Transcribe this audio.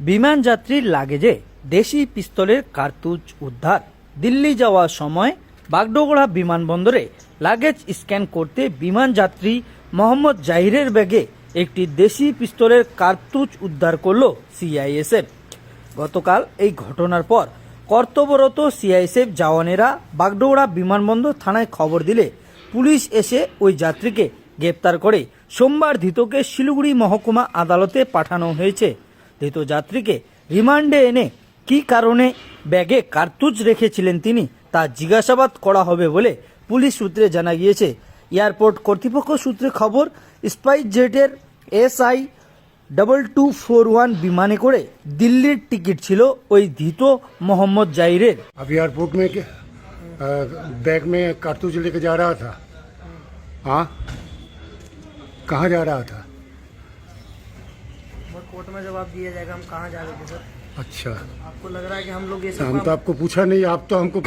বিমান যাত্রীর লাগেজে দেশি পিস্তলের কার্তুজ উদ্ধার। দিল্লি যাওয়ার সময় বাগডোগরা বিমানবন্দরে লাগেজ স্ক্যান করতে বিমান যাত্রী মোহাম্মদ জাহিরের ব্যাগে একটি দেশি পিস্তলের কার্তুজ উদ্ধার করল সিআইএসএফ। গতকাল এই ঘটনার পর কর্তব্যরত সিআইএসএফ জওয়ানেরা বাগডোগরা বিমানবন্দর থানায় খবর দিলে পুলিশ এসে ওই যাত্রীকে গ্রেপ্তার করে। সোমবার ধৃতকে শিলিগুড়ি মহকুমা আদালতে পাঠানো হয়েছে। ধৃত যাত্রীকে রিমান্ডে এনে কী কারণে ব্যাগে কার্তুজ রেখেছিলেন তিনি তা জিজ্ঞাসাবাদ করা হবে বলে পুলিশ সূত্রে জানা গিয়েছে এয়ারপোর্ট কর্তৃপক্ষ সূত্রে খবর spice জেটের S I double two four one বিমানে করে দিল্লির টিকিট ছিল ওই ধৃত মোহাম্মদ জাহিরের अब एयरपोर्ट में क्या अ, बैग में कारतूस लेके जा रहा था हाँ कहाँ जा रहा था और कोर्ट में जवाब दिया जाएगा हम कहाँ जा रहे थे सर? अच्छा। आपको लग रहा है कि हम लोग ये हम तो आपको पूछा नहीं आप तो हमको